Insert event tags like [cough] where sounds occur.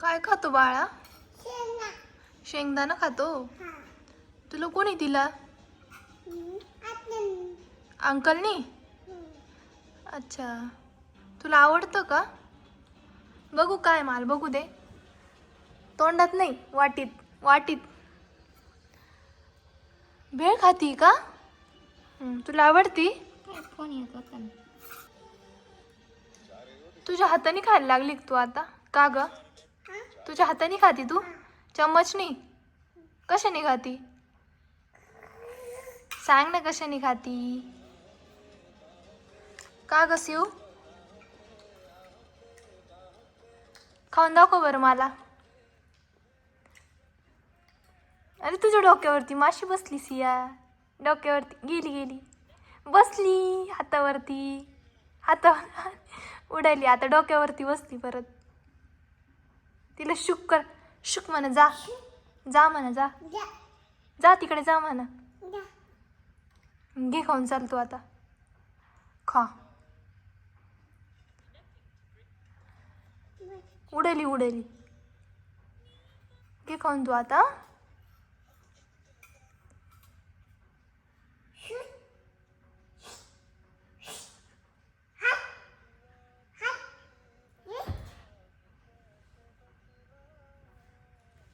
काय खातो बाळा? शेंगदाणा खातो? तुला कोणी दिला? अंकलनी? अच्छा. तुला आवडतं का? बघू काय माल बघू दे. तोंडात नाही वाटीत वाटीत. भेळ खाती का? तुला आवडती? तुझ्या हाताने खायला लागली तू आता? का ग? तुझ्या हाताने खाती तू? चम्मचनी कशाने खाती? सांग ना कशाने खाती? का ग येऊ खाऊन दाखव बरं मला. अरे तुझ्या डोक्यावरती माशी बसली सिया. डोक्यावरती. गेली गेली. बसली हातावरती. हातावर [laughs] उडाली. आता डोक्यावरती बसली परत. तिला शुक कर. शुक म्हणा जा. जा म्हणा जा. जा. तिकडे जा म्हणा. घे खाऊन चाल तू आता. खा. उडली उडली. घे खाऊन तू आता.